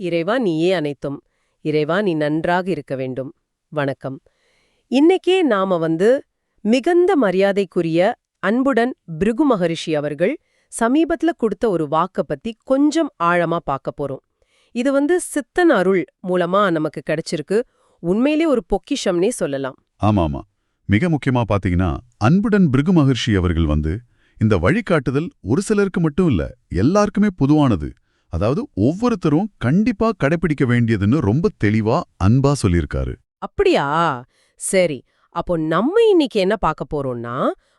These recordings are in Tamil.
இறைவா நீயே அனைத்தும். இறைவா நீ நன்றாக இருக்க வேண்டும். வணக்கம். இன்னைக்கே நாம வந்து மிகுந்த மரியாதைக்குரிய அன்புடன் பிருகு மகரிஷி அவர்கள் சமீபத்துல கொடுத்த ஒரு வாக்க பத்தி கொஞ்சம் ஆழமா பார்க்க போறோம். இது வந்து சித்தன் அருள் மூலமா நமக்கு கிடைச்சிருக்கு. உண்மையிலே ஒரு பொக்கிஷம்னே சொல்லலாம். ஆமாமா. மிக முக்கியமா பாத்தீங்கன்னா அன்புடன் பிருகு மகர்ஷி அவர்கள் வந்து இந்த வழிகாட்டுதல் ஒரு சிலருக்கு மட்டும் இல்ல எல்லாருக்குமே பொதுவானது. அதாவது ஒவ்வொருத்தரும் கண்டிப்பா கடைபிடிக்க வேண்டியதுன்னு ரொம்ப தெளிவா அன்பா சொல்லியிருக்காரு. அப்படியா? சரி. அப்போ நம்ம இன்னைக்கு என்ன பார்க்க போறோம்னா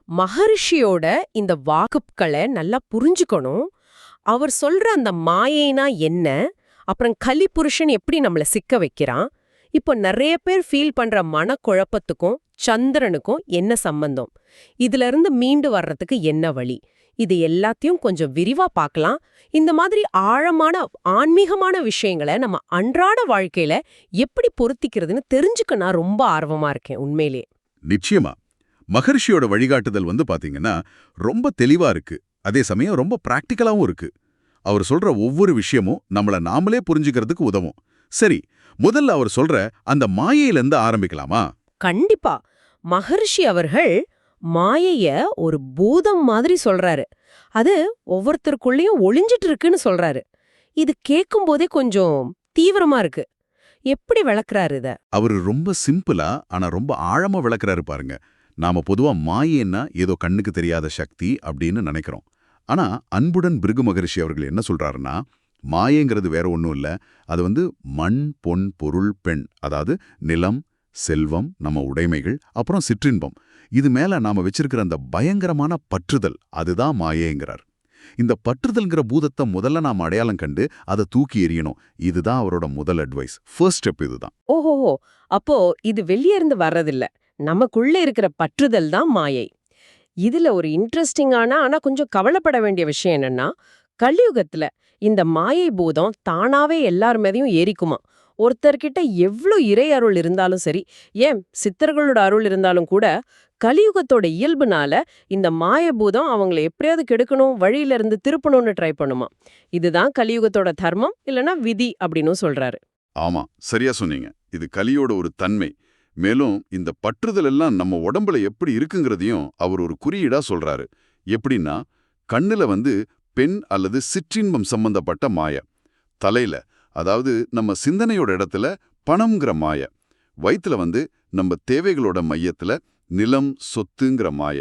மகரிஷியோட இந்த வாக்குப்களை நல்லா புரிஞ்சுக்கணும். அவர் சொல்ற அந்த மாயைனா என்ன? அப்புறம் கலிபுருஷன் எப்படி நம்மள சிக்க வைக்கிறான்? இப்போ நிறைய பேர் ஃபீல் பண்ற மனக்குழப்பத்துக்கும் சந்திரனுக்கும் என்ன சம்பந்தம்? இதுல இருந்து மீண்டு வர்றதுக்கு என்ன வழி? இது எல்லாத்தையும் கொஞ்சம் விரிவா பார்க்கலாம். இந்த மாதிரி ஆழமான ஆன்மீகமான விஷயங்களை நம்ம அன்றாட வாழ்க்கையில எப்படி பொருத்திக்கிறதுன்னு தெரிஞ்சுக்க நான் ரொம்ப ஆர்வமா இருக்கேன் உண்மையிலே. நிச்சயமா. மகர்ஷியோட வழிகாட்டுதல் வந்து பாத்தீங்கன்னா ரொம்ப தெளிவா இருக்கு. அதே சமயம் ரொம்ப பிராக்டிக்கலாவும் இருக்கு. அவர் சொல்ற ஒவ்வொரு விஷயமும் நம்மள நாமளே புரிஞ்சுக்கிறதுக்கு உதவும். சரி முதல்ல அவர் சொல்ற அந்த மாயையிலிருந்து ஆரம்பிக்கலாமா? கண்டிப்பா. மகரிஷி அவர்கள் மாயைய ஒரு பூதம் மாதிரி சொல்றாரு. அது ஒவ்வொருத்தருக்குள்ளேயும் ஒளிஞ்சிட்டு இருக்குன்னு சொல்றாரு. இது கேட்கும் போதே கொஞ்சம் தீவிரமா இருக்கு. எப்படி விளக்குறாரு இத? அவர் ரொம்ப சிம்பிளா ஆனா ரொம்ப ஆழமா விளக்குறாரு பாருங்க. நாம பொதுவா மாயைன்னா ஏதோ கண்ணுக்கு தெரியாத சக்தி அப்படின்னு நினைக்கிறோம். ஆனா அன்புடன் பிருகு மகரிஷி அவர்கள் என்ன சொல்றாருன்னா மாயைங்கிறது வேற ஒண்ணும் இல்ல. அது வந்து மண் பொன் பொருள் பெண். அதாவது நிலம் செல்வம் நம்ம உடைமைகள் அப்புறம் சிற்றின்பம். இது மேல நாம வச்சிருக்கிற அந்த பயங்கரமான பற்றுதல் அதுதான் மாயேங்கிறார். இந்த பற்றுதல்ங்கிற பூதத்தை முதல்ல நாம் அடையாளம் கண்டு அதை தூக்கி எறியணும். இதுதான் அவரோட முதல் அட்வைஸ் ஃபர்ஸ்ட் ஸ்டெப் இதுதான். ஓஹோஹோ அப்போ இது வெளிய இருந்து வர்றதில்ல. நமக்குள்ள இருக்கிற பற்றுதல் தான் மாயை. இதுல ஒரு இன்ட்ரெஸ்டிங்கான ஆனா கொஞ்சம் கவலைப்பட வேண்டிய விஷயம் என்னன்னா கலியுகத்துல இந்த மாயை பூதம் தானாவே எல்லார் மேதையும் ஏறிக்குமா ஒருத்தர்கிட்ட எவ்ளோ இறை அருள் இருந்தாலும் சரி ஏன் சித்தர்களோட அருள் இருந்தாலும் கூட கலியுகத்தோட இயல்புனால இந்த மாயபூதம் அவங்கள எப்படியாவது கெடுக்கணும் வழியில இருந்து திருப்பணும்னு ட்ரை பண்ணுமா. இதுதான் கலியுகத்தோட தர்மம் இல்லனா விதி அப்படின்னு சொல்றாரு. ஆமா சரியா சொன்னீங்க. இது கலியோட ஒரு தன்மை. மேலும் இந்த பற்றுதல் எல்லாம் நம்ம உடம்புல எப்படி இருக்குங்கிறதையும் அவர் ஒரு குறியீடா சொல்றாரு. எப்படின்னா கண்ணுல வந்து பெண் அல்லது சிற்றின்பம் சம்பந்தப்பட்ட மாய. தலையில அதாவது நம்ம சிந்தனையோட இடத்துல பணம்ங்கிற மாய வயித்துல வந்து நம்ம தேவைகளோட மையத்துல நிலம் சொத்துங்கிற மாய.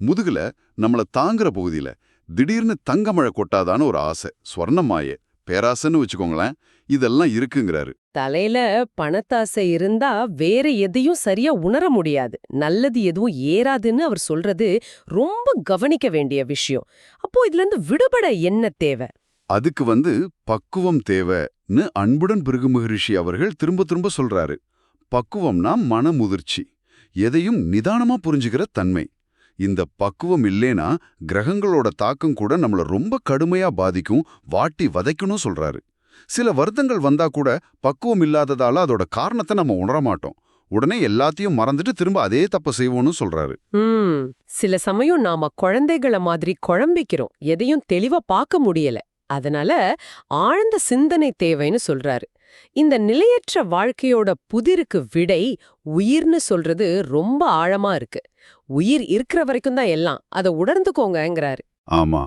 முதுகுல நம்மள தாங்குற பகுதியில திடீர்னு தங்கமழை கொட்டாதான ஒரு ஆசை ஸ்வர்ண மாய பேராசைன்னு வச்சுக்கோங்களேன் இதெல்லாம் இருக்குங்கிறாரு. தலையில பணத்தாசை இருந்தா வேற எதையும் சரியா உணர முடியாது. நல்லது எதுவும் ஏறாதுன்னு அவர் சொல்றது ரொம்ப கவனிக்க வேண்டிய விஷயம். அப்போ இதுல இருந்து விடுபட என்ன தேவை? அதுக்கு வந்து பக்குவம் தேவைன்னு அன்புடன் பிருகு மகரிஷி அவர்கள் திரும்ப திரும்ப சொல்றாரு. பக்குவம்னா மனமுதிர்ச்சி எதையும் நிதானமா புரிஞ்சுக்கிற தன்மை. இந்த பக்குவம் இல்லேனா கிரகங்களோட தாக்கம் கூட நம்மள ரொம்ப கடுமையா பாதிக்கும் வாட்டி வதைக்கணும் சொல்றாரு. சில வருத்தங்கள் வந்தா கூட பக்குவம் இல்லாததால அதோட காரணத்தை நம்ம உணர மாட்டோம். உடனே எல்லாத்தையும் மறந்துட்டு திரும்ப அதே தப்ப செய்வோம்னு சொல்றாரு. சில சமயம் நாம குழந்தைகள மாதிரி குழம்பிக்கிறோம் எதையும் தெளிவா பார்க்க முடியல. அதனால ஆழ்ந்த சிந்தனை தேவைன்னு சொல்றாரு. இந்த நிலையற்ற வாழ்க்கையோட புதிருக்கு விடை உயிர்னு சொல்றது ரொம்ப ஆழமா இருக்கு. உயிர் இருக்கிற வரைக்கும் தான் எல்லாம். அதை உணர்ந்துக்கோங்கிறாரு ஆமா.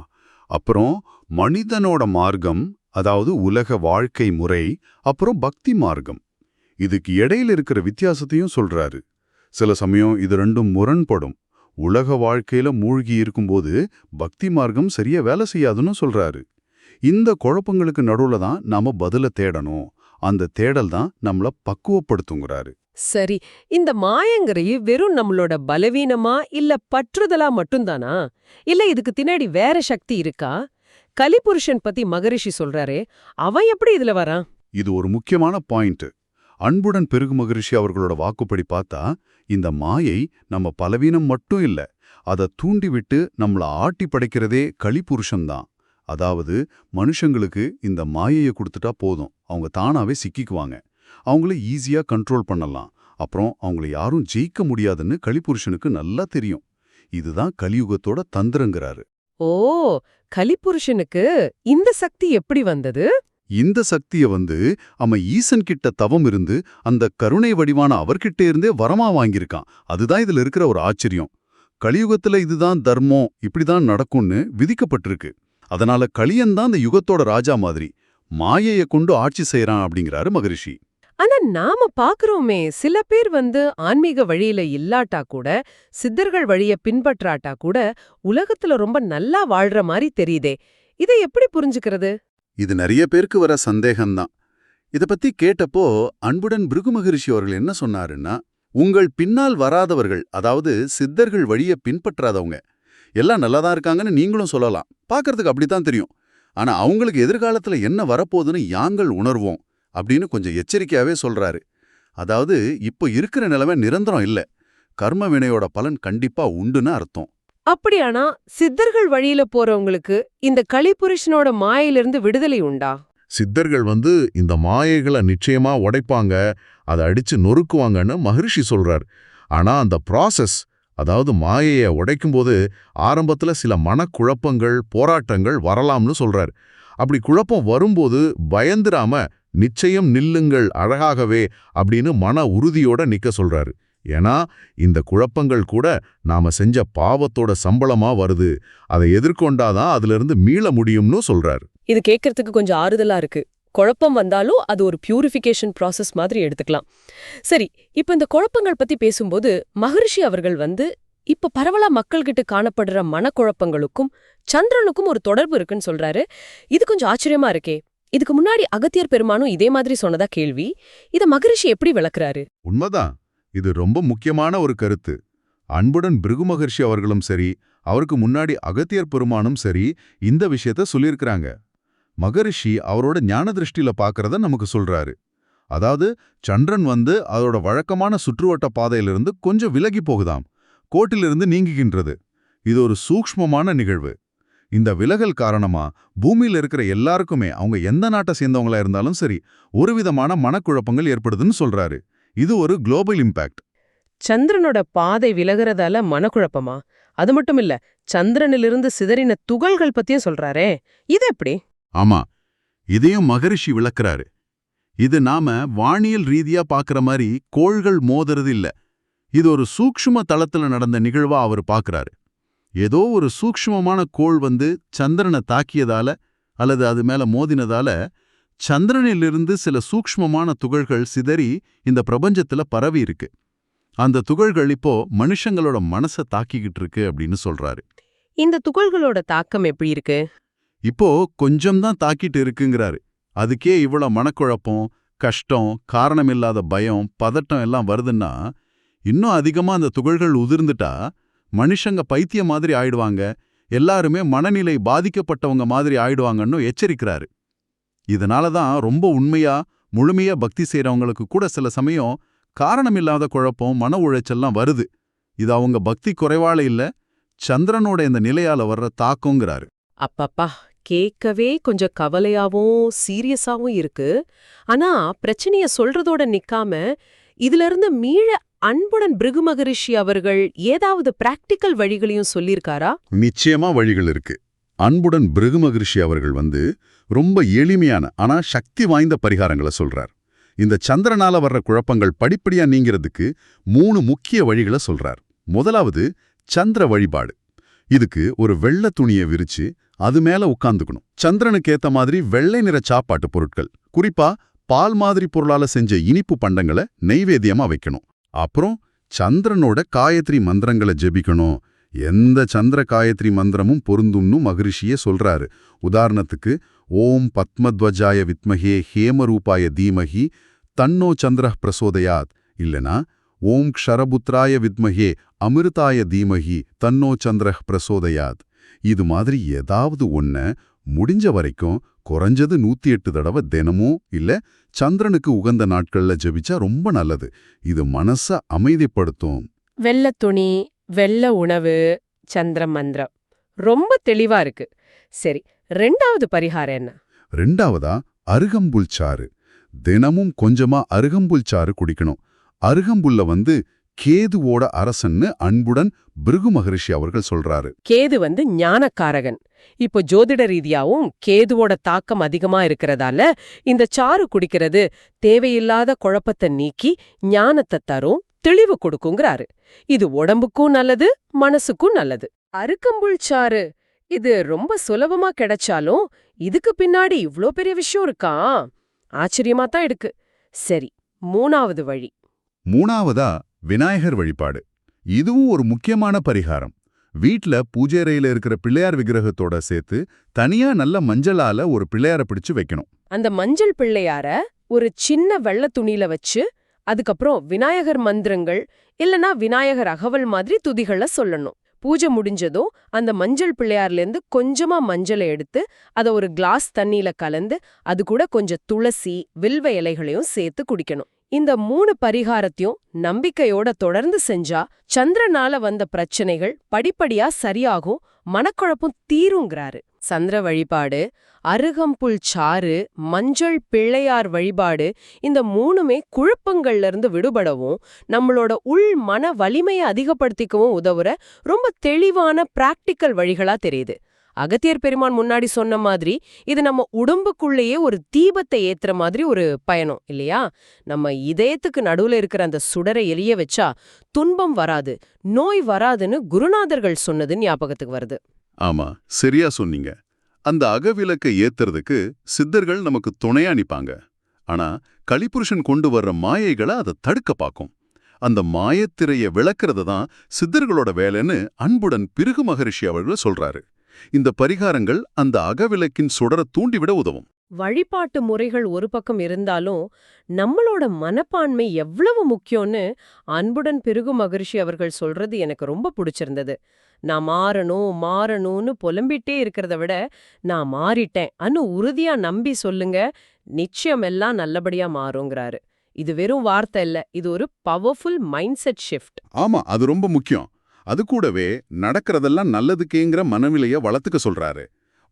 அப்புறம் மனிதனோட மார்க்கம் அதாவது உலக வாழ்க்கை முறை அப்புறம் பக்தி மார்க்கம். இதுக்கு இடையில இருக்கிற வித்தியாசத்தையும் சொல்றாரு. சில சமயம் இது ரெண்டும் முரண்படும். உலக வாழ்க்கையில மூழ்கி இருக்கும்போது பக்தி மார்க்கம் சரியா வேலை செய்யாதுன்னு சொல்றாரு. இந்த குழப்பங்களுக்கு நடுவுல தான் நாம பதில தேடணும். அந்த தேடல் தான் நம்மள பக்குவப்படுத்துங்கிறாரு. சரி இந்த மாயங்கரை வெறும் நம்மளோட பலவீனமா இல்ல பற்றுதலா மட்டும்தானா? இல்ல இதுக்கு பின்னாடி வேற சக்தி இருக்கா? கலிபுருஷன் பத்தி மகரிஷி சொல்றாரே அவன் எப்படி இதுல வரான்? இது ஒரு முக்கியமான பாயிண்ட். அன்புடன் பெருகு மகரிஷி அவர்களோட வாக்குப்படி பார்த்தா இந்த மாயை நம்ம பலவீனம் மட்டும் இல்ல அதை தூண்டிவிட்டு நம்மள ஆட்டி படைக்கிறதே கலிபுருஷன்தான் அதாவது மனுஷங்களுக்கு இந்த மாயையை கொடுத்துட்டா போதும். அவங்க தானாவே சிக்கிக்குவாங்க. அவங்கள ஈஸியா கண்ட்ரோல் பண்ணலாம். அப்புறம் அவங்கள யாரும் ஜெயிக்க முடியாதுன்னு கலிபுருஷனுக்கு நல்லா தெரியும். இதுதான் கலியுகத்தோட தந்திரங்கிறாரு. ஓ கலிபுருஷனுக்கு இந்த சக்தி எப்படி வந்தது? இந்த சக்திய வந்து அவன் ஈசன் கிட்ட தவம் இருந்து அந்த கருணை வடிவான அவர்கிட்ட இருந்தே வரமா வாங்கியிருக்கான். அதுதான் இதுல இருக்கிற ஒரு ஆச்சரியம். கலியுகத்துல இதுதான் தர்மம் இப்படிதான் நடக்கும்னு விதிக்கப்பட்டிருக்கு. அதனால கலியன் தான் அந்த யுகத்தோட ராஜா மாதிரி. மாயைய கொண்டு ஆட்சி செய்யறான் அப்படிங்கிறாரு மகரிஷி. ஆனா நாம பாக்குறோமே சில பேர் வந்து ஆன்மீக வழியில இல்லாட்டா கூட சித்தர்கள் வழிய பின்பற்றாட்டா கூட உலகத்துல ரொம்ப நல்லா வாழ்ற மாதிரி தெரியுதே. இதை எப்படி புரிஞ்சுக்கிறது? இது நிறைய பேருக்கு வர சந்தேகம்தான். இத பத்தி கேட்டப்போ அன்புடன் பிருகு மகரிஷி அவர்கள் என்ன சொன்னாருன்னா உங்கள் பின்னால் வராதவர்கள் அதாவது சித்தர்கள் வழிய பின்பற்றாதவங்க எல்லாம் நல்லாதான் இருக்காங்கன்னு நீங்களும் சொல்லலாம். பார்க்கறதுக்கு அப்படித்தான் தெரியும். ஆனா அவங்களுக்கு எதிர்காலத்துல என்ன வரப்போகுதுன்னு யாங்கள் உணர்வோம் அப்படின்னு கொஞ்சம் எச்சரிக்கையாவே சொல்றாரு. அதாவது இப்போ இருக்கிற நிலைமை நிரந்தரம் இல்ல. கர்ம வினையோட பலன் கண்டிப்பா உண்டுன்னு அர்த்தம். அப்படியானா சித்தர்கள் வழியில போறவங்களுக்கு இந்த கலிபுருஷனோட மாயிலிருந்து விடுதலை உண்டா? சித்தர்கள் வந்து இந்த மாயைகளை நிச்சயமா உடைப்பாங்க அதை அடிச்சு நொறுக்குவாங்கன்னு மகரிஷி சொல்றார். ஆனா அந்த ப்ராசஸ் அதாவது மாயையை உடைக்கும்போது ஆரம்பத்துல சில மனக்குழப்பங்கள் போராட்டங்கள் வரலாம்னு சொல்றார். அப்படி குழப்பம் வரும்போது பயந்துராம நிச்சயம் நில்லுங்கள் அழகாகவே அப்படின்னு மன உறுதியோட நிக்க சொல்றாரு. ஏன்னா இந்த குழப்பங்கள் கூட நாம செஞ்ச பாவத்தோட சம்பளமா வருது. அதை எதிர்கொண்டாதான் அதிலிருந்து மீள முடியும்னு சொல்றாரு. இது கேட்கறதுக்கு கொஞ்சம் ஆறுதலா இருக்கு. குழப்பம் வந்தாலும் அது ஒரு பியூரிஃபிகேஷன் ப்ராசஸ் மாதிரி எடுத்துக்கலாம். சரி இப்ப இந்த குழப்பங்கள் பத்தி பேசும்போது மகரிஷி அவர்கள் வந்து இப்ப பரவலா மக்கள்கிட்ட காணப்படுற மனக்குழப்பங்களுக்கும் சந்திரனுக்கும் ஒரு தொடர்பு இருக்குன்னு சொல்றாரு. இது கொஞ்சம் ஆச்சரியமா இருக்கே. இதுக்கு முன்னாடி அகத்தியர் பெருமானும் இதே மாதிரி சொன்னதா கேள்வி. இத மகரிஷி எப்படி விளக்குறாரு? உண்மைதான். இது ரொம்ப முக்கியமான ஒரு கருத்து. அன்புடன் பிருகு மகர்ஷி அவர்களும் சரி அவருக்கு முன்னாடி அகத்தியர் பெருமானும் சரி இந்த விஷயத்த சொல்லியிருக்கிறாங்க. மகரிஷி அவரோட ஞான திருஷ்டியில பார்க்கறத நமக்கு சொல்றாரு. அதாவது சந்திரன் வந்து அதோட வழக்கமான சுற்றுவட்ட பாதையிலிருந்து கொஞ்சம் விலகி போகுதாம். கோட்டிலிருந்து நீங்குகின்றது. இது ஒரு சூக்ஷ்மமான நிகழ்வு. இந்த விலகல் காரணமா பூமியில இருக்கிற எல்லாருக்குமே அவங்க எந்த நாட்டை சேர்ந்தவங்களா இருந்தாலும் சரி ஒரு விதமான மனக்குழப்பங்கள் ஏற்படுதுன்னு சொல்றாரு. இது ஒரு குளோபல் இம்பாக்ட். சந்திரனோட பாதை விலகுறதால மனக்குழப்பமா? அது மட்டும் இல்ல சந்திரனிலிருந்து சிதறின துகள்கள் பத்தியும் சொல்றாரே. இது எப்படி? ஆமா இதையும் மகரிஷி விளக்குறாரு. இது நாம வானியல் ரீதியா பார்க்குற மாதிரி கோள்கள் மோதுறது இல்ல. இது ஒரு சூக்ஷ்ம தளத்துல நடந்த நிகழ்வா அவர் பார்க்குறாரு ஏதோ ஒரு சூக்ஷ்மமான கோள் வந்து சந்திரனை தாக்கியதால அல்லது அது மேல மோதினதால சந்திரனிலிருந்து சில சூக்ஷ்மமான துகள்கள் சிதறி இந்த பிரபஞ்சத்துல பரவி இருக்கு. அந்த துகள்கள் இப்போ மனுஷங்களோட மனச தாக்கிக்கிட்டு இருக்கு அப்படின்னு சொல்றாரு. இந்த துகள்களோட தாக்கம் எப்படி இருக்கு? இப்போ கொஞ்சம் தான் தாக்கிட்டு இருக்குங்கிறாரு. அதுக்கே இவ்வளோ மனக்குழப்பம் கஷ்டம் காரணமில்லாத பயம் பதட்டம் எல்லாம் வருதுன்னா இன்னும் அதிகமா அந்த துகள்கள் உதிர்ந்துட்டா மனுஷங்க பைத்திய மாதிரி ஆயிடுவாங்க எல்லாருமே மனநிலை பாதிக்கப்பட்டவங்க மாதிரி ஆயிடுவாங்கன்னு எச்சரிக்கிறாரு. இதனால தான் ரொம்ப உண்மையா முழுமையா பக்தி செய்றவங்களுக்கு கூட சில சமயம் காரணமில்லாத குழப்பம் மன உழைச்சல்லாம் வருது. இது அவங்க பக்தி குறைவால இல்ல சந்திரனோட இந்த நிலையால வர்ற தாக்கங்கிறாரு அப்பப்பா கேட்கவே கொஞ்சம் கவலையாவும் சீரியஸாவும் இருக்கு. ஆனா பிரச்சனைய சொல்றதோட நிக்காம இதுல இருந்து மீள அன்புடன் பிருகு மகரிஷி அவர்கள் ஏதாவது பிராக்டிக்கல் வழிகளையும் சொல்லியிருக்காரா? நிச்சயமா வழிகள் இருக்கு. அன்புடன் பிருகு மகரிஷி அவர்கள் வந்து ரொம்ப எளிமையான ஆனா சக்தி வாய்ந்த பரிகாரங்களை சொல்றார். இந்த சந்திரனால வர்ற குழப்பங்கள் படிப்படியா நீங்கிறதுக்கு மூணு முக்கிய வழிகளை சொல்றார். முதலாவது சந்திர வழிபாடு. இதுக்கு ஒரு வெள்ள துணியை விரிச்சு அது மேல உட்காந்துக்கணும் சந்திரனுக்கு ஏத்த மாதிரி வெள்ளை நிற சாப்பாட்டு பொருட்கள். குறிப்பா பால் மாதிரி பொருளால செஞ்ச இனிப்பு பண்டங்களை நெய்வேத்தியமா வைக்கணும். அப்புறம் சந்திரனோட காயத்ரி மந்திரங்களை ஜெபிக்கணும். எந்த சந்திர காயத்ரி மந்திரமும் பொருந்தும்னு மகரிஷியே சொல்றாரு. உதாரணத்துக்கு ஓம் பத்மத்வஜாய வித்மஹே ஹேமரூபாய தீமஹி தன்னோ சந்திர பிரசோதயாத். இல்லனா ஓம் க்ஷரபுத்ராய வித்மஹே அமிர்தாய தீமஹி தன்னோ சந்திர பிரசோதயாத். இது மாதிரி ஏதாவது ஒன்ன முடிஞ்ச வரைக்கும் குறைஞ்சது நூத்தி எட்டு தடவை தினமும் இல்ல சந்திரனுக்கு உகந்த நாட்கள்ல ஜெபிச்சா ரொம்ப நல்லது. இது மனச அமைதிப்படுத்தும். வெள்ள துணி வெள்ள உணவு சந்திர மந்திரம். ரொம்ப தெளிவா இருக்கு. சரி ரெண்டாவது பரிகாரம் என்ன? ரெண்டாவதா? அருகம்புல் சாறு. தினமும் கொஞ்சமா அருகம்புல் சாறு குடிக்கணும். அருகம்புல்ல வந்து கேதுவோட அரசன்னு அன்புடன் பிருகு மகரிஷி அவர்கள் சொல்றாரு. கேது வந்து ஞானக்காரகன். இப்போ ஜோதிட ரீதியாவும் கேதுவோட தாக்கம் அதிகமா இருக்கிறதால இந்த சாறு குடிக்கிறது தேவையில்லாத குழப்பத்தை நீக்கி ஞானத்தை தரும் தெளிவு கொடுக்குங்கிறாரு. இது உடம்புக்கும் நல்லது மனசுக்கும் நல்லது. அருக்கம்புல் சாறு. இது ரொம்ப சுலபமா கிடைச்சாலும் இதுக்கு பின்னாடி இவ்ளோ பெரிய விஷயம் இருக்கா? ஆச்சரியமா தான் இருக்கு. சரி மூணாவது வழி. மூணாவதா? விநாயகர் வழிபாடு. இதுவும் ஒரு முக்கியமான பரிகாரம். வீட்ல பூஜை அறையில இருக்கிற பிள்ளையார் விக்கிரகத்தோட சேர்த்து தனியா நல்ல மஞ்சளால ஒரு பிள்ளையார பிடிச்சு வைக்கணும். அந்த மஞ்சள் பிள்ளையார ஒரு சின்ன வெள்ள துணியில வச்சு அதுக்கப்புறம் விநாயகர் மந்திரங்கள் இல்லனா விநாயகர் அகவல் மாதிரி துதிகளை சொல்லணும். பூஜை முடிஞ்சதும் அந்த மஞ்சள் பிள்ளையார்லேருந்து கொஞ்சமா மஞ்சளை எடுத்து அதை ஒரு கிளாஸ் தண்ணியில கலந்து அது கூட கொஞ்சம் துளசி வில்வ இலைகளையும் சேர்த்து குடிக்கணும். இந்த மூணு பரிகாரத்தையும் நம்பிக்கையோட தொடர்ந்து செஞ்சா சந்திரனால வந்த பிரச்சனைகள் படிப்படியா சரியாகும் மனக்குழப்பம் தீருங்கிறாரு. சந்திர வழிபாடு அருகம்புல் சாறு மஞ்சள் பிள்ளையார் வழிபாடு இந்த மூணுமே குழப்பங்கள்ல இருந்து விடுபடவும் நம்மளோட உள் மன வலிமையை அதிகப்படுத்திக்கவும் உதவுற ரொம்ப தெளிவான பிராக்டிக்கல் வழிகளா தெரியுது. அகத்தியர் பெருமான் முன்னாடி சொன்ன மாதிரி இது நம்ம உடம்புக்குள்ளேயே ஒரு தீபத்தை ஏத்துற மாதிரி ஒரு பயணம் இல்லையா? நம்ம இதயத்துக்கு நடுவுல இருக்கிற அந்த சுடரை எரிய வச்சா துன்பம் வராது நோய் வராதுன்னு குருநாதர்கள் சொன்னது ஞாபகத்துக்கு வருது. ஆமா சரியா சொன்னீங்க. அந்த அகவிளக்கை ஏத்துறதுக்கு சித்தர்கள் நமக்கு துணையா நிப்பாங்க. ஆனா கலிபுருஷன் கொண்டு வர்ற மாயைகளை அதை தடுக்க பார்க்கும் அந்த மாயத்திரைய விளக்குறது தான் சித்தர்களோட வேலைன்னு அன்புடன் பிருகு மகரிஷி அவர்கள் சொல்றாரு. இந்த பரிகாரங்கள் அந்த அகவிளக்கின் சுடர தூண்டிவிட உதவும். வழிபாட்டு முறைகள் ஒரு பக்கம் இருந்தாலும் நம்மளோட மனப்பான்மை எவ்வளவு முக்கியம்னு அன்புடன் பெருகு மகரிஷி அவர்கள் சொல்றது எனக்கு ரொம்ப பிடிச்சிருந்தது. நான் மாறணும் மாறணும்னு புலம்பிட்டே இருக்கிறத விட நான் மாறிட்டேன் அன்னு உறுதியா நம்பி சொல்லுங்க நிச்சயம் எல்லாம் நல்லபடியா மாறுங்கிறாரு. இது வெறும் வார்த்தை இல்ல இது ஒரு பவர்ஃபுல் மைண்ட் செட் ஷிஃப்ட் ஆமா அது ரொம்ப முக்கியம். அது கூடவே நடக்கிறதெல்லாம் நல்லதுக்கேங்கிற மனநிலைய வளர்த்துக்க சொல்றாரு.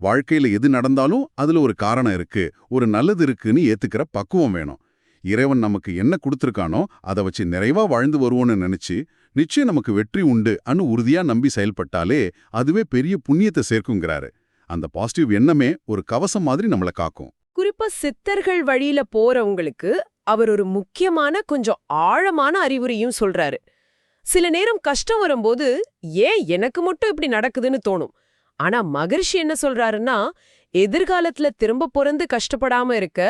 வாழ்க்கையில எது நடந்தாலும் அதுல ஒரு காரணம் இருக்கு. ஒரு நல்லது இருக்குன்னு ஏத்துக்கிற பக்குவம் வேணும். இறைவன் நமக்கு என்ன கொடுத்துருக்கானோ அதை வச்சு நிறைவா வாழ்ந்து வருவோன்னு நினைச்சு நிச்சயம் நமக்கு வெற்றி உண்டு அன்னு உறுதியா நம்பி செயல்பட்டாலே அதுவே பெரிய புண்ணியத்தை சேர்க்குங்கிறாரு. அந்த பாசிட்டிவ் எண்ணமே ஒரு கவசம் மாதிரி நம்மளை காக்கும். குறிப்பா சித்தர்கள் வழியில போறவங்களுக்கு அவர் ஒரு முக்கியமான கொஞ்சம் ஆழமான அறிவுரையும் சொல்றாரு. சில நேரம் கஷ்டம் வரும்போது ஏன் எனக்கு மட்டும் இப்படி நடக்குதுன்னு தோணும்? ஆனா மகர்ஷி என்ன சொல்றாருன்னா எதிர்காலத்துல திரும்ப பிறந்து கஷ்டப்படாம இருக்க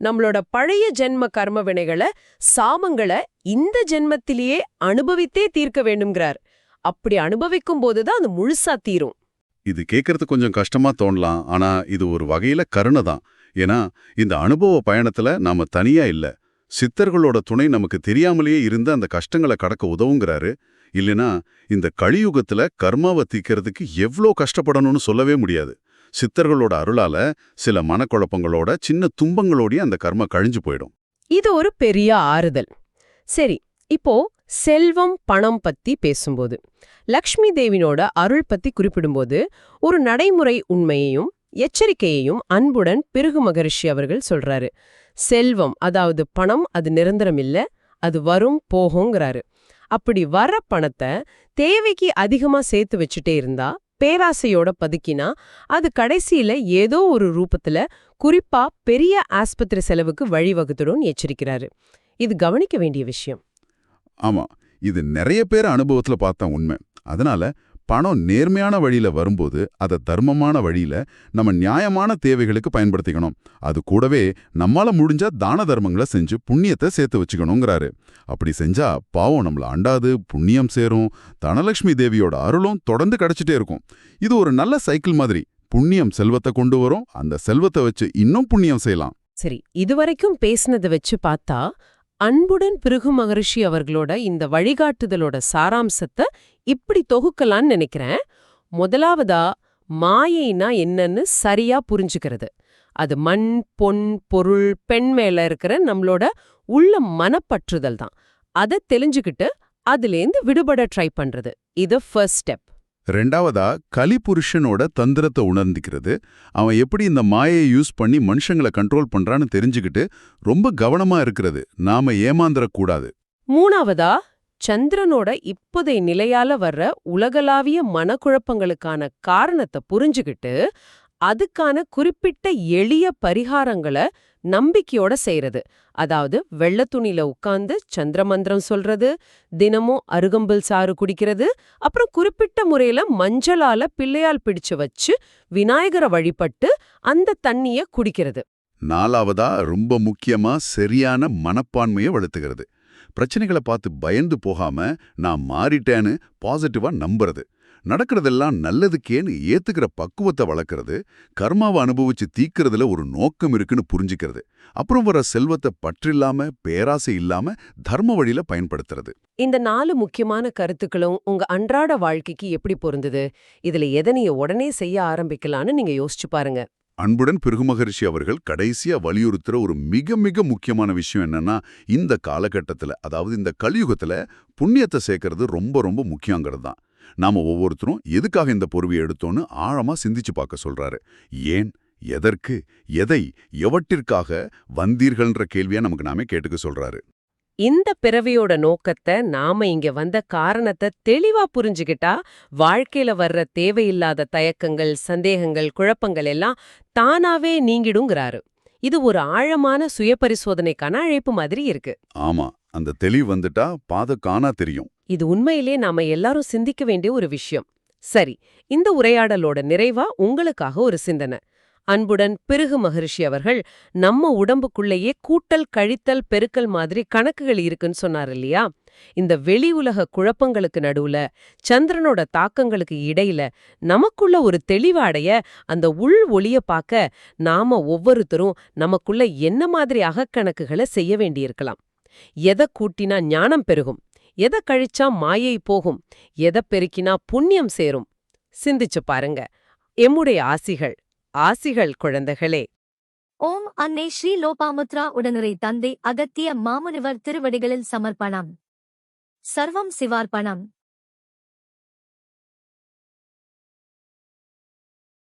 நம்மளோட பழைய ஜென்ம கர்ம வினைகளை சாமங்களை இந்த ஜென்மத்திலேயே அனுபவித்தே தீர்க்க வேண்டும்ங்கிறார். அப்படி அனுபவிக்கும் போதுதான் அது முழுசா தீரும். இது கேட்கறது கொஞ்சம் கஷ்டமா தோணலாம் ஆனா இது ஒரு வகையில கருணை தான். ஏன்னா இந்த அனுபவ பயணத்துல நாம தனியா இல்ல சித்தர்களோட துணை நமக்கு தெரியாமலேயே இருந்து அந்த கஷ்டங்களை கடக்க உதவுங்கிறாரு. இல்லனா இந்த கலியுகத்துல கர்மாவை தீக்கிறதுக்கு எவ்ளோ கஷ்டப்படணும்னு சொல்லவே முடியாது. சித்தர்களோட அருளால சில மனக்குழப்பங்களோட சின்ன துன்பங்களோடய அந்த கர்ம கழிஞ்சு போயிடும். இது ஒரு பெரிய ஆறுதல். சரி இப்போ செல்வம் பணம் பத்தி பேசும்போது. லக்ஷ்மி தேவினோட அருள் பத்தி குறிப்பிடும்போது ஒரு நடைமுறை உண்மையையும் எச்சரிக்கையையும் அன்புடன் பிருகு மகரிஷி அவர்கள் சொல்றாரு. செல்வம் அதாவது பணம் அது நிரந்தரம் இல்ல அது வரும் போகுங்கிறாரு அப்படி வர பணத்தை தேவைக்கு அதிகமா சேர்த்து வச்சுட்டே இருந்தா பேராசையோட பதுக்கினா அது கடைசியில ஏதோ ஒரு ரூபத்துல குறிப்பா பெரிய ஆஸ்பத்திரி செலவுக்கு வழிவகுத்துடும் எச்சரிக்கிறாரு. இது கவனிக்க வேண்டிய விஷயம். ஆமா. இது நிறைய பேர் அனுபவத்துல பார்த்தா உண்மை. அதனால பணம் நேர்மையான வழியில வரும்போது அதை தர்மமான வழியில நம்ம நியாயமான தேவைகளுக்கு பயன்படுத்திக்கணும். அது கூடவே நம்மால முடிஞ்ச தான தர்மங்களை செஞ்சு புண்ணியத்தை சேர்த்து வச்சுக்கணுங்கிறாரு. அப்படி செஞ்சா பாவம் நம்மள அண்டாது புண்ணியம் சேரும் தனலட்சுமி தேவியோட அருளும் தொடர்ந்து கிடைச்சிட்டே இருக்கும். இது ஒரு நல்ல சைக்கிள் மாதிரி. புண்ணியம் செல்வத்தை கொண்டு வரும். அந்த செல்வத்தை வச்சு இன்னும் புண்ணியம் செய்யலாம். சரி இதுவரைக்கும் பேசினதை வச்சு பார்த்தா அன்புடன் பிருகு மகரிஷி அவர்களோட இந்த வழிகாட்டுதலோட சாராம்சத்தை இப்படி தொகுக்கலான்னு நினைக்கிறேன். முதலாவதா மாயைனா என்னன்னு சரியா புரிஞ்சுக்கிறது. அது மண் பொன் பொருள் பெண் மேல இருக்கிற நம்மளோட உள்ள மனப்பற்றுதல் தான். அதை தெரிஞ்சுக்கிட்டு அதுலேருந்து விடுபட ட்ரை பண்றது. இது ஃபர்ஸ்ட் ஸ்டெப் ரெண்டாவதா கலிபுருஷனோட தந்திரத்தை உணர்ந்திக்கிறது. அவன் எப்படி இந்த மாயையை யூஸ் பண்ணி மனுஷங்களை கண்ட்ரோல் பண்றான்னு தெரிஞ்சுக்கிட்டு ரொம்ப கவனமா இருக்கிறது. நாம ஏமாந்துடக்கூடாது மூணாவதா சந்திரனோட இப்போதை நிலையால வர்ற உலகளாவிய மனக்குழப்பங்களுக்கான காரணத்தை புரிஞ்சுகிட்டு அதுக்கான குறிப்பிட்ட எளிய பரிகாரங்களை நம்பிக்கையோட செய்யறது அதாவது வெள்ளை துணியில உட்கார்ந்து சந்திரமந்திரம் சொல்றது தினமும் அருகம்புல் சாறு குடிக்கிறது அப்புறம் குறிப்பிட்ட முறையில மஞ்சளால பிள்ளையால் பிடிச்சு வச்சு விநாயகரை வழிபட்டு அந்த தண்ணிய குடிக்கிறது. நாலாவதா ரொம்ப முக்கியமா சரியான மனப்பான்மையை வளர்த்துகிறது பிரச்சனைகளை பார்த்து பயந்து போகாம நான் மாறிட்டேன்னு பாசிட்டிவா நம்புறது. நடக்கிறதெல்லாம் நல்லதுக்கேன்னு ஏத்துக்கிற பக்குவத்தை வளர்க்கறது கர்மாவை அனுபவிச்சு தீக்கிறதுல ஒரு நோக்கம் இருக்குன்னு புரிஞ்சுக்கிறது. அப்புறம் வர செல்வத்தை பற்றில்லாம பேராசை இல்லாம தர்ம வழியில பயன்படுத்துறது. இந்த நாலு முக்கியமான கருத்துக்களும் உங்க அன்றாட வாழ்க்கைக்கு எப்படி பொருந்துது? இதுல எதை நீங்க உடனே செய்ய ஆரம்பிக்கலாம்னு நீங்க யோசிச்சு பாருங்க. அன்புடன் பிருகுமகரிஷி அவர்கள் கடைசியா வலியுறுத்துற ஒரு மிக மிக முக்கியமான விஷயம் என்னன்னா இந்த காலகட்டத்துல அதாவது இந்த கலியுகத்துல புண்ணியத்தை சேர்க்கறது ரொம்ப ரொம்ப முக்கியங்கிறது தான் நாம ஒவ்வொருத்தரும் எதுக்காக இந்த பொறுவை எடுத்தோன்னு ஆழமா சிந்திச்சு பார்க்க சொல்றாரு. ஏன்? எதற்கு? எதை? எவற்றிற்காக? வந்தீர்கள்ன்ற கேள்வியா நமக்கு நாமே கேட்டுக்க சொல்றாரு. இந்த பிறவியோட நோக்கத்தை நாம இங்க வந்த காரணத்தை தெளிவா புரிஞ்சுகிட்டா வாழ்க்கையில வர்ற தேவையில்லாத தயக்கங்கள் சந்தேகங்கள் குழப்பங்கள் எல்லாம் தானாவே நீங்கிடுங்கிறாரு. இது ஒரு ஆழமான சுயபரிசோதனைக்கான அழைப்பு மாதிரி இருக்கு. ஆமா. அந்த தெளிவு வந்துட்டா பாத காணா தெரியும். இது உண்மையிலே நாம எல்லாரும் சிந்திக்க வேண்டிய ஒரு விஷயம். சரி இந்த உரையாடலோட நிறைவா உங்களுக்காக ஒரு சிந்தனை. அன்புடன் பிருகு மகரிஷி அவர்கள் நம்ம உடம்புக்குள்ளேயே கூட்டல் கழித்தல் பெருக்கல் மாதிரி கணக்குகள் இருக்குன்னு சொன்னார் இல்லையா? இந்த வெளி உலக குழப்பங்களுக்கு நடுவுல சந்திரனோட தாக்கங்களுக்கு இடையில நமக்குள்ள ஒரு தெளிவாடைய அந்த உள் ஒளிய பார்க்க நாம ஒவ்வொருத்தரும் நமக்குள்ள என்ன மாதிரி அகக்கணக்குகளை செய்ய வேண்டியிருக்கலாம். எதை கூட்டினா ஞானம் பெருகும் எதை கழிச்சா மாயை போகும் எதை பெருக்கினா புண்ணியம் சேரும். சிந்திச்சு பாருங்க. எம்முடைய ஆசிகள் ஆசிகள் குழந்தைகளே. ஓம் அன்னை ஸ்ரீ லோபாமுத்ரா உடனுரை தந்தை அகத்திய மாமுனிவர் திருவடிகளில் சமர்ப்பணம். சர்வம் சிவார்ப்பணம்.